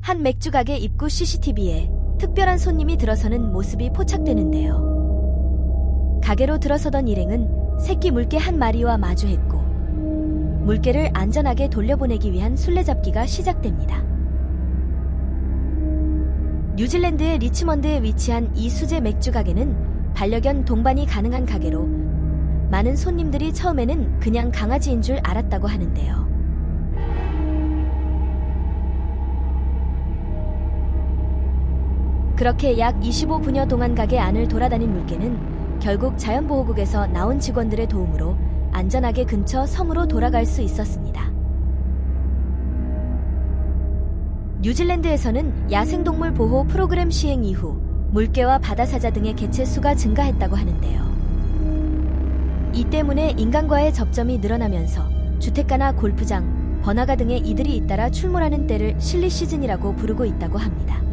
한 맥주 가게 입구 CCTV에 특별한 손님이 들어서는 모습이 포착되는데요. 가게로 들어서던 일행은 새끼 물개 한 마리와 마주했고 물개를 안전하게 돌려보내기 위한 술래잡기가 시작됩니다. 뉴질랜드의 리치먼드에 위치한 이 수제 맥주 가게는 반려견 동반이 가능한 가게로 많은 손님들이 처음에는 그냥 강아지인 줄 알았다고 하는데요. 그렇게 약 25분여 동안 가게 안을 돌아다닌 물개는 결국 자연보호국에서 나온 직원들의 도움으로 안전하게 근처 섬으로 돌아갈 수 있었습니다. 뉴질랜드에서는 야생동물 보호 프로그램 시행 이후 물개와 바다사자 등의 개체 수가 증가했다고 하는데요. 이 때문에 인간과의 접점이 늘어나면서 주택가나 골프장, 번화가 등에 이들이 잇따라 출몰하는 때를 실리 시즌이라고 부르고 있다고 합니다.